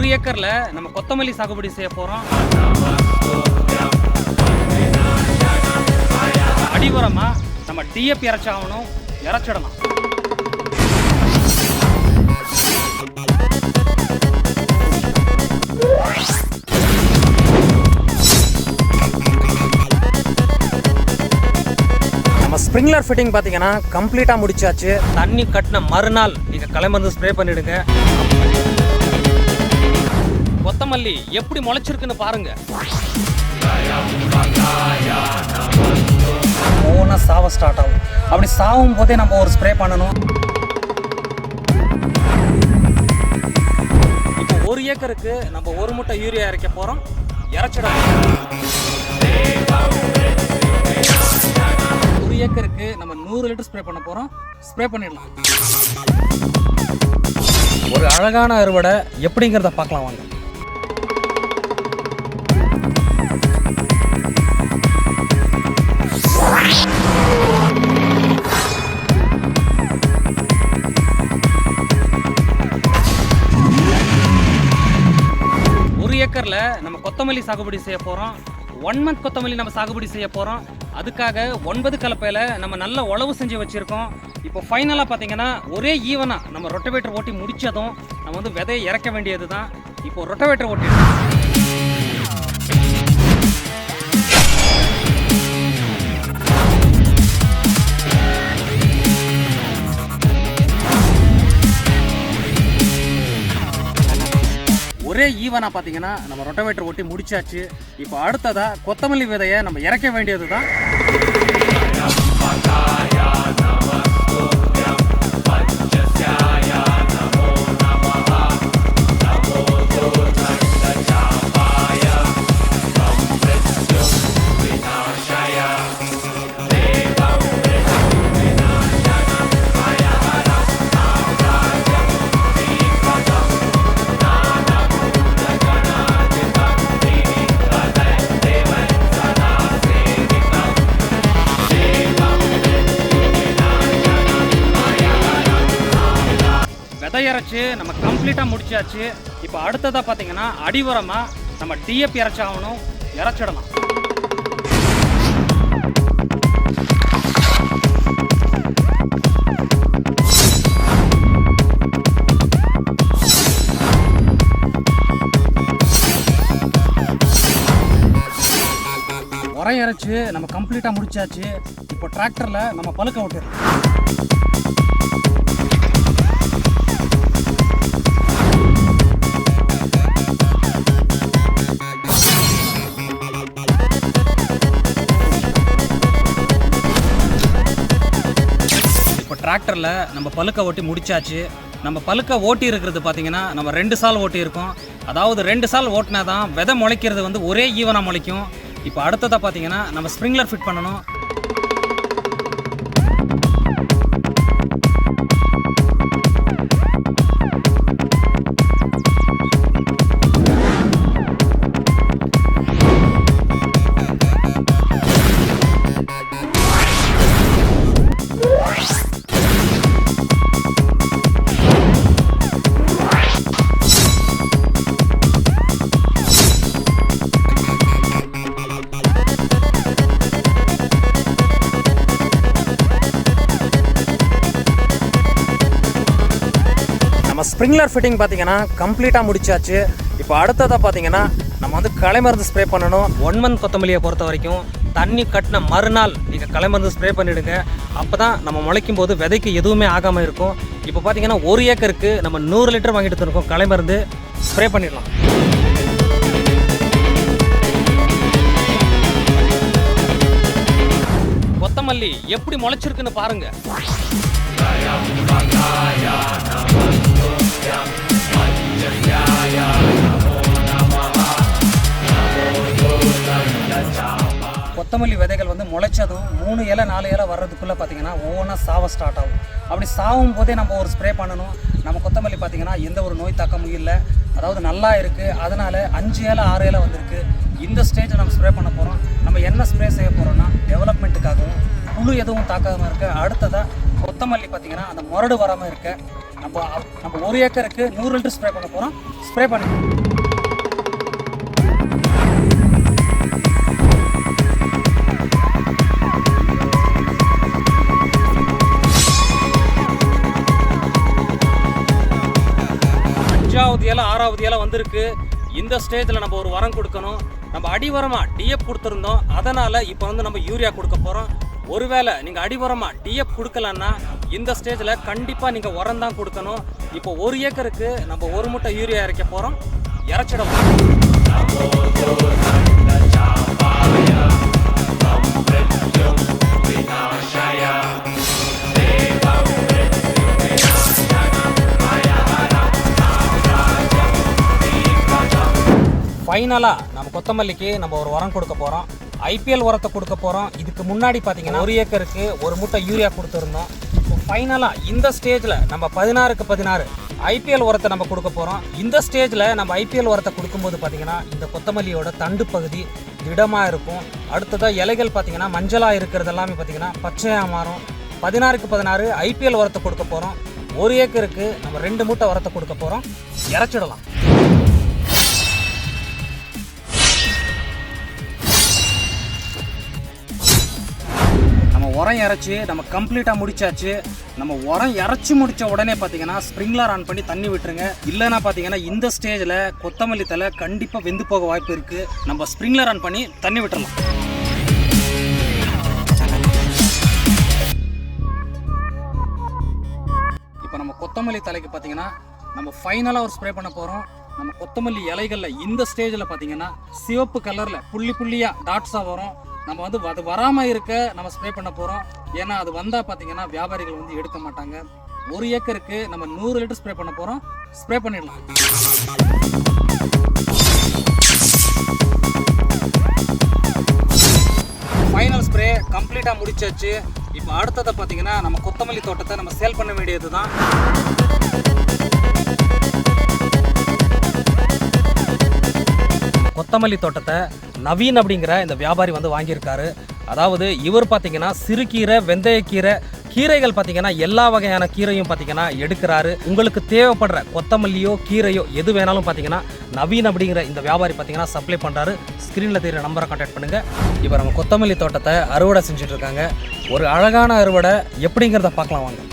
ஒரு ஏக்கர்ல நம்ம கொத்தமல்லி சாகுபடி செய்ய போறோம். அடிவரமா நம்ம டிஎப்பி இறச்சாகணும் இறச்சிடலாம். நம்ம ஸ்ப்ரிங்லர் ஃபிட்டிங் பார்த்தீங்கன்னா கம்ப்ளீட்டாக முடிச்சாச்சு. தண்ணி கட்டின மறுநாள் நீங்க கலைமருந்து ஸ்ப்ரே பண்ணிடுங்க. கொத்தமல்லி எப்படி முளைச்சிருக்குன்னு பாருங்க. ஓனாக சாவ ஸ்டார்ட் ஆகும். அப்படி சாவும் போதே நம்ம ஒரு ஸ்ப்ரே பண்ணணும். இப்போ ஒரு ஏக்கருக்கு நம்ம ஒரு மூட்டை யூரியா இறைக்க போறோம். இறைச்சிடலாம். ஒரு ஏக்கருக்கு நம்ம நூறு லிட்டர் ஸ்ப்ரே பண்ண போறோம். ஸ்ப்ரே பண்ணிடலாம். ஒரு அழகான அறுவடை எப்படிங்கிறத பார்க்கலாம் வாங்க. ஏக்கரில் நம்ம கொத்தமல்லி சாகுபடி செய்ய போகிறோம் ஒன் மந்த் கொத்தமல்லி நம்ம சாகுபடி செய்ய போகிறோம் அதுக்காக ஒன்பது கலப்பையில் நம்ம நல்ல உழவு செஞ்சு வச்சுருக்கோம். இப்போ ஃபைனலாக பார்த்தீங்கன்னா ஒரே ஈவனாக நம்ம ரொட்டவேட்டர் ஓட்டி முடித்ததும் நம்ம வந்து விதையை இறக்க வேண்டியது தான் இப்போ ரொட்டவேட்டர் ஓட்டி ஒரே ஈவனாக பார்த்தீங்கன்னா நம்ம ரொட்டவேட்டர் ஒட்டி முடிச்சாச்சு. இப்போ அடுத்ததாக கொத்தமல்லி விதையை நம்ம இறக்க வேண்டியது தான் இறைச்சி நம்ம கம்ப்ளீட்டாக முடிச்சாச்சு. இப்போ அடுத்ததாக பார்த்தீங்கன்னா அடிவரமாக நம்ம டிஎப்பி இறைச்சாகணும் இறைச்சிடலாம். உரம் இறைச்சி நம்ம கம்ப்ளீட்டாக முடிச்சாச்சு. இப்போ டிராக்டரில் நம்ம பழுக்க விட்டுறோம். டிராக்டரில் நம்ம பழுக்க ஓட்டி முடிச்சாச்சு. நம்ம பழுக்க ஓட்டி இருக்கிறது பார்த்தீங்கன்னா நம்ம ரெண்டு சால் ஓட்டி இருக்கோம். அதாவது ரெண்டு சால் ஓட்டினா தான் விதை முளைக்கிறது வந்து ஒரே ஈவனாக முளைக்கும். இப்போ அடுத்ததாக பார்த்தீங்கன்னா நம்ம ஸ்ப்ரிங்லர் ஃபிட் பண்ணணும். நம்ம ஸ்ப்ரிங்லர் ஃபிட்டிங் பார்த்தீங்கன்னா கம்ப்ளீட்டாக முடிச்சாச்சு. இப்போ அடுத்ததாக பார்த்தீங்கன்னா நம்ம வந்து கலைமருந்து ஸ்ப்ரே பண்ணணும். ஒன் மந்த் கொத்தமல்லியை பொறுத்த வரைக்கும் தண்ணி கட்டின மறுநாள் நீங்கள் கலைமருந்து ஸ்ப்ரே பண்ணிவிடுங்க அப்போ தான் நம்ம முளைக்கும் போது விதைக்கு எதுவுமே ஆகாமல் இருக்கும். இப்போ பார்த்தீங்கன்னா ஒரு ஏக்கருக்கு நம்ம நூறு லிட்டர் வாங்கிட்டு வந்துருக்கோம் கலைமருந்து ஸ்ப்ரே பண்ணிடலாம். கொத்தமல்லி எப்படி முளைச்சிருக்குன்னு பாருங்கள் கொத்தமல்லி விதைகள் வந்து முளைச்சதும் மூணு இலை நாலு இலை வர்றதுக்குள்ளே பார்த்தீங்கன்னா ஒவ்வொன்றா சாவ ஸ்டார்ட் ஆகும். அப்படி சாவும் போதே நம்ம ஒரு ஸ்ப்ரே பண்ணணும். நம்ம கொத்தமல்லி பார்த்தீங்கன்னா எந்த ஒரு நோய் தாக்கமும் இல்லை. அதாவது நல்லா இருக்குது அதனால் அஞ்சு இலை ஆறு இலை வந்திருக்கு. இந்த ஸ்டேஜில் நம்ம ஸ்ப்ரே பண்ண போகிறோம் நம்ம என்ன ஸ்ப்ரே செய்ய போகிறோம்னா டெவலப்மெண்ட்டுக்காகவும் புழு எதுவும் தாக்காமல் இருக்க. அடுத்ததாக கொத்தமல்லி பார்த்தீங்கன்னா அந்த முரடு வராமல் இருக்க. நம்ம நம்ம ஒரு ஏக்கருக்கு நூறு லிட்டர் ஸ்ப்ரே பண்ண போகிறோம் ஸ்ப்ரே பண்ணி அஞ்சாவது இலை ஆறாவது இலை வந்திருக்கு. இந்த ஸ்டேஜில் நம்ம ஒரு உரம் கொடுக்கணும். நம்ம அடிவரமாக டிஎப் கொடுத்துருந்தோம். அதனால் இப்போ வந்து நம்ம யூரியா கொடுக்க போகிறோம் ஒருவேளை நீங்கள் அடிபுறமாக டிஎப் கொடுக்கலன்னா இந்த ஸ்டேஜில் கண்டிப்பாக நீங்கள் உரம் தான் கொடுக்கணும். இப்போ ஒரு ஏக்கருக்கு நம்ம ஒரு மூட்டை யூரியா இறக்க போகிறோம் இறச்சிட போகிறோம் ஃபைனலாக நம்ம கொத்தமல்லிக்கு நம்ம ஒரு உரம் கொடுக்க போகிறோம் ஐபிஎல் உரத்தை கொடுக்க போகிறோம் இதுக்கு முன்னாடி பார்த்தீங்கன்னா ஒரு ஏக்கருக்கு ஒரு மூட்டை யூரியா கொடுத்துருந்தோம். இப்போ ஃபைனலாக இந்த ஸ்டேஜில் நம்ம பதினாறுக்கு பதினாறு ஐபிஎல் உரத்தை நம்ம கொடுக்க போகிறோம் இந்த ஸ்டேஜில் நம்ம ஐபிஎல் உரத்தை கொடுக்கும்போது பார்த்தீங்கன்னா இந்த கொத்தமல்லியோட தண்டு பகுதி திடமாக இருக்கும். அடுத்ததாக இலைகள் பார்த்தீங்கன்னா மஞ்சளாக இருக்கிறது எல்லாமே பார்த்தீங்கன்னா பச்சையாக மாறும். பதினாறுக்கு பதினாறு ஐபிஎல் உரத்தை கொடுக்க போகிறோம் ஒரு ஏக்கருக்கு நம்ம ரெண்டு மூட்டை உரத்தை கொடுக்க போகிறோம் இறச்சிடலாம். உரம் இறச்சி நம்ம கம்ப்ளீட்டாக முடிச்சாச்சு. நம்ம உரம் இறச்சி முடித்த உடனே பார்த்தீங்கன்னா ஸ்ப்ரிங்லர் ஆன் பண்ணி தண்ணி விட்டுருங்க. இல்லைன்னா பார்த்தீங்கன்னா இந்த ஸ்டேஜில் கொத்தமல்லி தலை கண்டிப்பாக வெந்து போக வாய்ப்பு இருக்குது நம்ம ஸ்ப்ரிங்லர் ஆன் பண்ணி தண்ணி விட்டுறலாம். இப்போ நம்ம கொத்தமல்லி தலைக்கு பார்த்தீங்கன்னா நம்ம ஃபைனலாக ஒரு ஸ்ப்ரே பண்ண போகிறோம் நம்ம கொத்தமல்லி இலைகளில் இந்த ஸ்டேஜில் பார்த்தீங்கன்னா சிவப்பு கலரில் புள்ளி புள்ளியாக டாட்ஸாக வரும். நம்ம வந்து அது வராமல் இருக்க நம்ம ஸ்ப்ரே பண்ண போகிறோம் ஏன்னா அது வந்தால் பார்த்தீங்கன்னா வியாபாரிகள் வந்து எடுக்க மாட்டாங்க. ஒரு ஏக்கருக்கு நம்ம நூறு லிட்டர் ஸ்ப்ரே பண்ண போகிறோம் ஸ்ப்ரே பண்ணிடலாம். ஃபைனல் ஸ்ப்ரே கம்ப்ளீட்டாக முடிச்சாச்சு. இப்போ அடுத்ததை பார்த்தீங்கன்னா நம்ம கொத்தமல்லி தோட்டத்தை நம்ம சேல் பண்ண வேண்டியது தான் கொத்தமல்லி தோட்டத்தை நவீன் அப்படிங்கிற இந்த வியாபாரி வந்து வாங்கியிருக்காரு. அதாவது இவர் பார்த்தீங்கன்னா சிறுகீரை வெந்தயக்கீரை கீரைகள் பார்த்தீங்கன்னா எல்லா வகையான கீரையும் பார்த்தீங்கன்னா எடுக்கிறாரு. உங்களுக்கு தேவைப்படுற கொத்தமல்லியோ கீரையோ எது வேணாலும் பார்த்தீங்கன்னா நவீன் அப்படிங்கிற இந்த வியாபாரி பார்த்தீங்கன்னா சப்ளை பண்ணுறாரு ஸ்க்ரீனில் தெரியுற நம்பரை கான்டாக்ட் பண்ணுங்கள் இப்போ நம்ம கொத்தமல்லி தோட்டத்தை அறுவடை செஞ்சுட்ருக்காங்க ஒரு அழகான அறுவடை எப்படிங்கிறத பார்க்கலாம் வாங்க.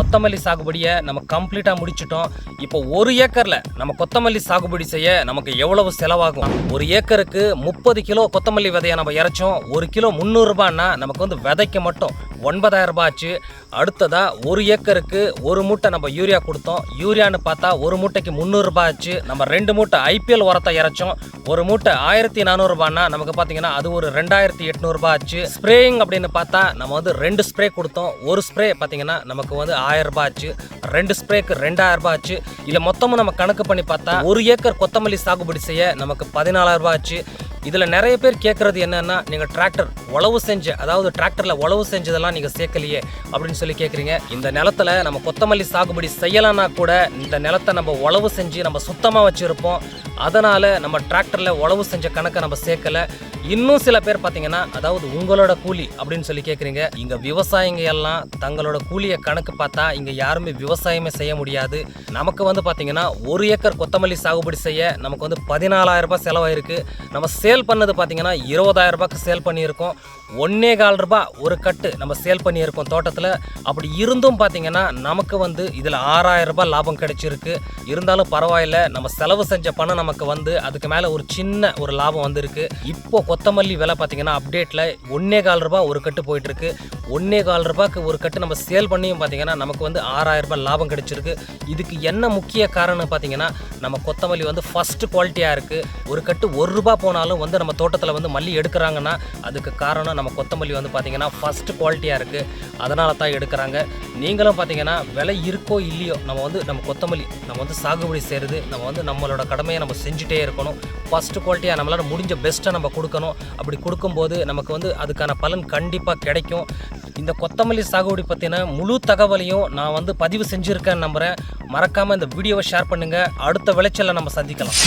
கொத்தமல்லி சாகுபடியை நம்ம கம்ப்ளீட்டாக முடிச்சிட்டோம். இப்போ ஒரு ஏக்கரில் நம்ம கொத்தமல்லி சாகுபடி செய்ய நமக்கு எவ்வளவு செலவாகும்? ஒரு ஏக்கருக்கு முப்பது கிலோ கொத்தமல்லி விதையை நம்ம இறைச்சோம். ஒரு கிலோ முந்நூறுரூபான்னா நமக்கு வந்து விதைக்கு மட்டும். ஒன்பதாயிரம் ரூபாய் ஆச்சு. அடுத்ததாக ஒரு ஏக்கருக்கு ஒரு மூட்டை நம்ம யூரியா கொடுத்தோம். யூரியான்னு பார்த்தா ஒரு மூட்டைக்கு முந்நூறுரூபா ஆச்சு. நம்ம ரெண்டு மூட்டை ஐபிஎல் உரத்தை இறைச்சோம். ஒரு மூட்டை ஆயிரத்தி நானூறுபான்னா நமக்கு பார்த்தீங்கன்னா அது ஒரு ரெண்டாயிரத்தி எட்நூறுபா ஆச்சு. ஸ்ப்ரேயிங் அப்படின்னு பார்த்தா நம்ம வந்து ரெண்டு ஸ்ப்ரே கொடுத்தோம். ஒரு ஸ்ப்ரே பார்த்தீங்கன்னா நமக்கு வந்து ஆயிரம் ரூபாய் ஆச்சு. ரெண்டு ஸ்ப்ரேக்கு ரெண்டாயிரம் ரூபாய் ஆச்சு. இதில் மொத்தமும் நம்ம கணக்கு பண்ணி பார்த்தா ஒரு ஏக்கர் கொத்தமல்லி சாகுபடி செய்ய நமக்கு பதினாலாயிரம் ரூபாய் ஆச்சு. இதில் நிறைய பேர் கேட்குறது என்னென்னா நீங்கள் டிராக்டர் உழவு செஞ்ச அதாவது டிராக்டரில் உழவு செஞ்சதெல்லாம் நீங்கள் சேர்க்கலையே அப்படின்னு சொல்லி கேட்குறீங்க இந்த நிலத்துல நம்ம கொத்தமல்லி சாகுபடி செய்யலைன்னா கூட இந்த நிலத்தை நம்ம உழவு செஞ்சு நம்ம சுத்தமாக வச்சுருப்போம். அதனால் நம்ம டிராக்டரில் உழவு செஞ்ச கணக்கை நம்ம சேர்க்கலை. இன்னும் சில பேர் பார்த்தீங்கன்னா அதாவது உங்களோட கூலி அப்படின்னு சொல்லி கேட்குறீங்க இங்கே விவசாயிங்க எல்லாம் தங்களோட கூலியை கணக்கு பார்த்தா இங்கே யாருமே விவசாயமே செய்ய முடியாது. நமக்கு வந்து பார்த்தீங்கன்னா ஒரு ஏக்கர் கொத்தமல்லி சாகுபடி செய்ய நமக்கு வந்து பதினாலாயிரம் ரூபாய் செலவாயிருக்கு. நம்ம சேல் பண்ணது பார்த்தீங்கன்னா இருபதாயிரம் ரூபாய்க்கு சேல் பண்ணியிருக்கோம். ஒன்னே கால் ரூபாய் ஒரு கட்டு நம்ம சேல் பண்ணியிருக்கோம் தோட்டத்தில். அப்படி இருந்தும் பார்த்தீங்கன்னா நமக்கு வந்து இதில் ஆறாயிரம் ரூபாய் லாபம் கிடைச்சிருக்கு. இருந்தாலும் பரவாயில்ல நம்ம செலவு செஞ்ச பணம் நம்ம நமக்கு வந்து அதுக்கு மேலே ஒரு சின்ன ஒரு லாபம் வந்திருக்கு. இப்போ கொத்தமல்லி விலை பார்த்தீங்கன்னா அப்டேட்டில் ஒன்னே கால் ரூபாய் ஒரு கட்டு போயிட்டு இருக்கு ஒன்னே கால் ரூபாய்க்கு ஒரு கட்டு நம்ம சேல் பண்ணியும் பார்த்தீங்கன்னா நமக்கு வந்து ஆறாயிரம் ரூபாய் லாபம் கிடைச்சிருக்கு. இதுக்கு என்ன முக்கிய காரணம் பார்த்தீங்கன்னா நம்ம கொத்தமல்லி வந்து ஃபர்ஸ்ட் குவாலிட்டியாக இருக்குது ஒரு கட்டு ஒரு ரூபா போனாலும் வந்து நம்ம தோட்டத்தில் வந்து மல்லி எடுக்கிறாங்கன்னா அதுக்கு காரணம் நம்ம கொத்தமல்லி வந்து பார்த்தீங்கன்னா ஃபஸ்ட்டு குவாலிட்டியாக இருக்குது அதனால தான் எடுக்கிறாங்க. நீங்களும் பார்த்தீங்கன்னா விலை இருக்கோ இல்லையோ நம்ம வந்து நம்ம கொத்தமல்லி நம்ம வந்து சாகுபடி செய்கிறது நம்ம வந்து நம்மளோட கடமையை நம்ம செஞ்சுட்டே இருக்கணும். ஃபஸ்ட்டு குவாலிட்டியாக நம்மளால் முடிஞ்ச பெஸ்ட்டை நம்ம கொடுக்கணும். அப்படி கொடுக்கும்போது நமக்கு வந்து அதுக்கான பலன் கண்டிப்பாக கிடைக்கும். இந்த கொத்தமல்லி சாகுபடி பற்றின முழு தகவலையும் நான் வந்து பதிவு செஞ்சுருக்கேன் நம்புகிறேன் மறக்காமல் இந்த வீடியோவை ஷேர் பண்ணுங்கள் அடுத்த விளைச்சலை நம்ம சந்திக்கலாம்.